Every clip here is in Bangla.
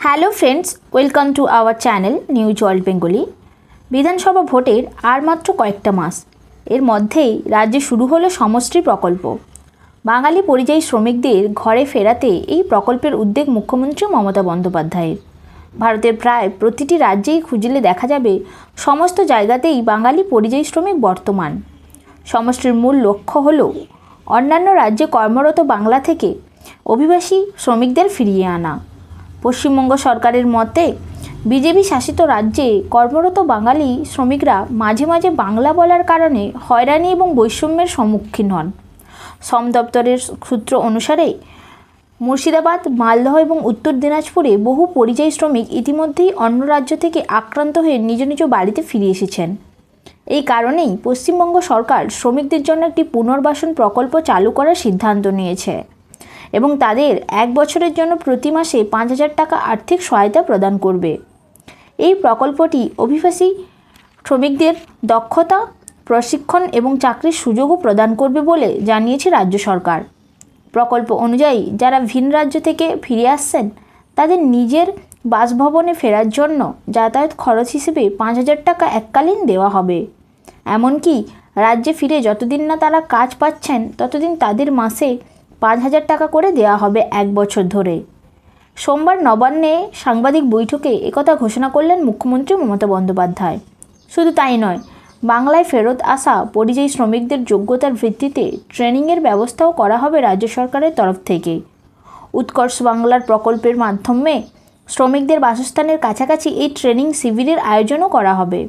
Hello friends welcome to our channel new world Bengali বিধানসভা ভোটের আর মাত্র কয়েকটা মাস। এর মধ্যেই রাজ্যে শুরু হলো সমষ্টি প্রকল্প। বাঙালি পরিযায়ী শ্রমিকদের ঘরে ফেরাতে এই প্রকল্পের উদ্যোগ মুখ্যমন্ত্রী মমতা বন্দ্যোপাধ্যায়ের। ভারতের প্রায় প্রতিটি রাজ্যেই খুঁজলে দেখা যাবে সমস্ত জায়গাতেই বাঙালি পরিযায়ী শ্রমিক বর্তমান। সমষ্টির মূল লক্ষ্য হল অন্যান্য রাজ্যে কর্মরত বাংলা থেকে অভিবাসী শ্রমিকদের ফিরিয়ে আনা। পশ্চিমবঙ্গ সরকারের মতে, বিজেপি শাসিত রাজ্যে কর্মরত বাঙালি শ্রমিকরা মাঝে মাঝে বাংলা বলার কারণে হয়রানি এবং বৈষম্যের সম্মুখীন হন। শ্রম দপ্তরের সূত্র অনুসারে, মুর্শিদাবাদ, মালদহ এবং উত্তর দিনাজপুরে বহু পরিযায়ী শ্রমিক ইতিমধ্যেই অন্য রাজ্য থেকে আক্রান্ত হয়ে নিজ নিজ বাড়িতে ফিরে এসেছেন। এই কারণেই পশ্চিমবঙ্গ সরকার শ্রমিকদের জন্য একটি পুনর্বাসন প্রকল্প চালু করার সিদ্ধান্ত নিয়েছে। এবং তাদের এক বছরের জন্য প্রতি মাসে পাঁচ হাজার টাকা আর্থিক সহায়তা প্রদান করবে। এই প্রকল্পটি অভিবাসী শ্রমিকদের দক্ষতা, প্রশিক্ষণ এবং চাকরির সুযোগও প্রদান করবে বলে জানিয়েছে রাজ্য সরকার। প্রকল্প অনুযায়ী যারা ভিন রাজ্য থেকে ফিরে আসছেন, তাদের নিজের বাসভবনে ফেরার জন্য যাতায়াত খরচ হিসেবে পাঁচ হাজার টাকা এককালীন দেওয়া হবে। এমনকি রাজ্যে ফিরে যতদিন না তারা কাজ পাচ্ছেন, ততদিন তাদের মাসে পাঁচ হাজার টাকা করে দেওয়া হবে এক বছর ধরে। সোমবার নবান্নে সাংবাদিক বৈঠকে একথা ঘোষণা করলেন মুখ্যমন্ত্রী মমতা বন্দ্যোপাধ্যায়। শুধু তাই নয়, বাংলায় ফেরত আসা পরিযায়ী শ্রমিকদের যোগ্যতার ভিত্তিতে ট্রেনিংয়ের ব্যবস্থাও করা হবে রাজ্য সরকারের তরফ থেকে। উৎকর্ষ বাংলার প্রকল্পের মাধ্যমে শ্রমিকদের বাসস্থানের কাছাকাছি এই ট্রেনিং শিবিরের আয়োজনও করা হবে।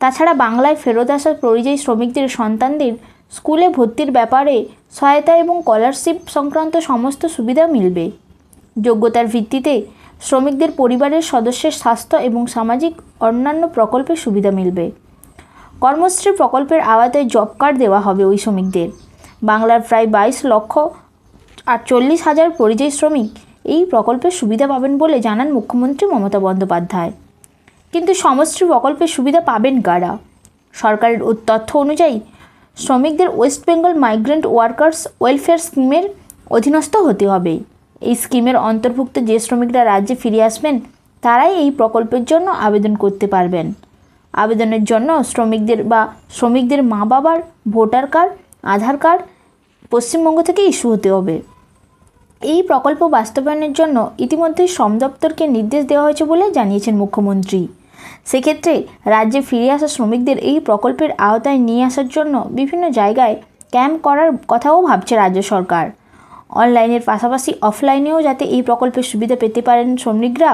তাছাড়া বাংলায় ফেরত আসা পরিযায়ী শ্রমিকদের সন্তানদের স্কুলে ভর্তির ব্যাপারে সহায়তা এবং স্কলারশিপ সংক্রান্ত সমস্ত সুবিধা মিলবে। যোগ্যতার ভিত্তিতে শ্রমিকদের পরিবারের সদস্যের স্বাস্থ্য এবং সামাজিক অন্যান্য প্রকল্পের সুবিধা মিলবে। কর্মশ্রী প্রকল্পের আওতায় জব কার্ড দেওয়া হবে ওই শ্রমিকদের। বাংলার প্রায় বাইশ লক্ষ আর চল্লিশ হাজার পরিযায়ী শ্রমিক এই প্রকল্পের সুবিধা পাবেন বলে জানান মুখ্যমন্ত্রী মমতা বন্দ্যোপাধ্যায়। কিন্তু সমষ্টি প্রকল্পের সুবিধা পাবেন কারা? সরকারের তথ্য অনুযায়ী শ্রমিকদের west Bengal migrant workers welfare স্কিমের অধীনস্থ হতে হবে। এই স্কিমের অন্তর্ভুক্ত যে শ্রমিকরা রাজ্যে ফিরে আসবেন, তারাই এই প্রকল্পের জন্য আবেদন করতে পারবেন। আবেদনের জন্য শ্রমিকদের বা শ্রমিকদের মা বাবার voter card, Aadhaar card Paschimbanga থেকে ইস্যু হতে হবে। এই প্রকল্প বাস্তবায়নের জন্য ইতিমধ্যেই শ্রম দপ্তরকে নির্দেশ দেওয়া হয়েছে বলে জানিয়েছেন মুখ্যমন্ত্রী। সেক্ষেত্রে রাজ্যে ফিরে আসা শ্রমিকদের এই প্রকল্পের আওতায় নিয়ে আসার জন্য বিভিন্ন জায়গায় ক্যাম্প করার কথাও ভাবছে রাজ্য সরকার। অনলাইনের পাশাপাশি অফলাইনেও যাতে এই প্রকল্পের সুবিধা পেতে পারেন শ্রমিকরা,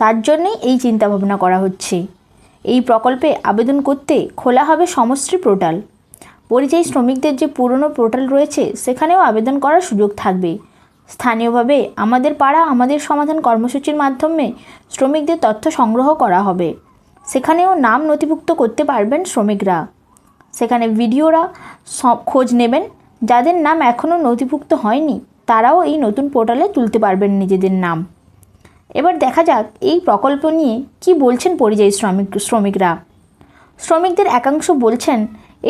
তার জন্যেই এই চিন্তাভাবনা করা হচ্ছে। এই প্রকল্পে আবেদন করতে খোলা হবে সমষ্টি পোর্টাল। পরিযায়ী শ্রমিকদের যে পুরনো পোর্টাল রয়েছে, সেখানেও আবেদন করার সুযোগ থাকবে। স্থানীয়ভাবে আমাদের পাড়া, আমাদের সমাধান কর্মসূচির মাধ্যমে শ্রমিকদের তথ্য সংগ্রহ করা হবে। সেখানেও নাম নথিভুক্ত করতে পারবেন শ্রমিকরা। সেখানে ভিডিওরা খোঁজ নেবেন। যাদের নাম এখনও নথিভুক্ত হয়নি, তারাও এই নতুন পোর্টালে তুলতে পারবেন নিজেদের নাম। এবার দেখা যাক এই প্রকল্প নিয়ে কি বলছেন পরিযায়ী শ্রমিক, শ্রমিকরা। শ্রমিকদের একাংশ বলছেন,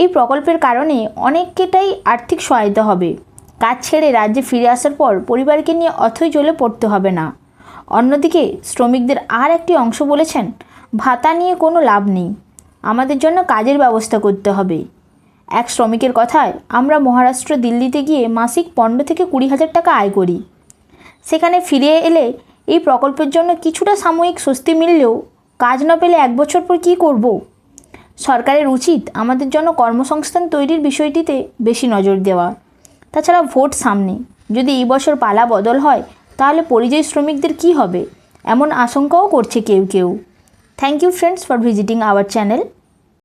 এই প্রকল্পের কারণে অনেকটাই আর্থিক সহায়তা হবে। কাজ ছেড়ে রাজ্যে ফিরে আসার পর পরিবারকে নিয়ে অথই জ্বলে পড়তে হবে না। অন্যদিকে শ্রমিকদের আর একটি অংশ বলেছেন ভাতা নিয়ে কোনো লাভ নেই। আমাদের জন্য কাজের ব্যবস্থা করতে হবে। এক শ্রমিকের কথায়, আমরা মহারাষ্ট্র দিল্লিতে গিয়ে মাসিক পনেরো থেকে কুড়ি হাজার টাকা আয় করি। সেখানে ফিরে এলে এই প্রকল্পের জন্য কিছুটা সাময়িক স্বস্তি মিললেও কাজ না পেলে এক বছর পর কী করব? সরকারের উচিত আমাদের জন্য কর্মসংস্থান তৈরির বিষয়টিতে বেশি নজর দেওয়া। তাছাড়া ভোট সামনে। যদি এই বছর পালা বদল হয়, তাহলে পরিযায়ী শ্রমিকদের কি হবে? এমন আশঙ্কাও করছে কেউ কেউ। Thank you friends for visiting our channel